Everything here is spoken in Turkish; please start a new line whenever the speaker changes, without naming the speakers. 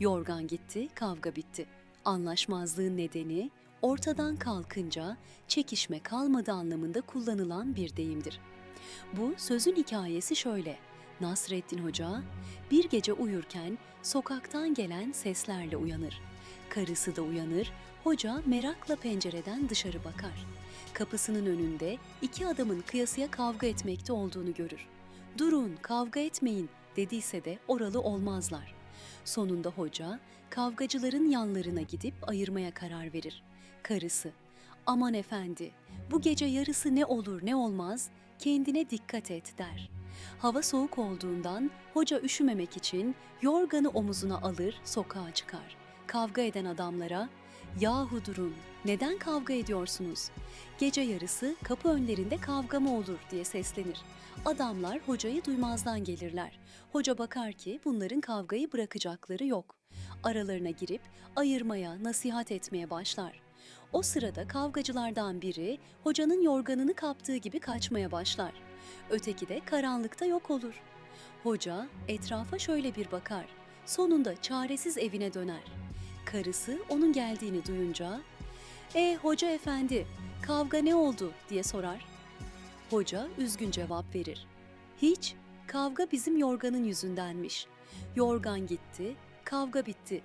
Yorgan gitti, kavga bitti. Anlaşmazlığın nedeni ortadan kalkınca çekişme kalmadı anlamında kullanılan bir deyimdir. Bu sözün hikayesi şöyle. Nasreddin Hoca bir gece uyurken sokaktan gelen seslerle uyanır. Karısı da uyanır, hoca merakla pencereden dışarı bakar. Kapısının önünde iki adamın kıyasıya kavga etmekte olduğunu görür. Durun, kavga etmeyin dediyse de oralı olmazlar. Sonunda hoca kavgacıların yanlarına gidip ayırmaya karar verir. Karısı, aman efendi bu gece yarısı ne olur ne olmaz kendine dikkat et der. Hava soğuk olduğundan hoca üşümemek için yorganı omuzuna alır sokağa çıkar. Kavga eden adamlara Yahu durun, neden kavga ediyorsunuz? Gece yarısı kapı önlerinde kavga mı olur diye seslenir. Adamlar hocayı duymazdan gelirler. Hoca bakar ki bunların kavgayı bırakacakları yok. Aralarına girip ayırmaya, nasihat etmeye başlar. O sırada kavgacılardan biri hocanın yorganını kaptığı gibi kaçmaya başlar. Öteki de karanlıkta yok olur. Hoca etrafa şöyle bir bakar. Sonunda çaresiz evine döner. Karısı onun geldiğini duyunca, "E hoca efendi, kavga ne oldu?" diye sorar. Hoca üzgün cevap verir. Hiç, kavga bizim yorganın yüzündenmiş. Yorgan gitti, kavga bitti.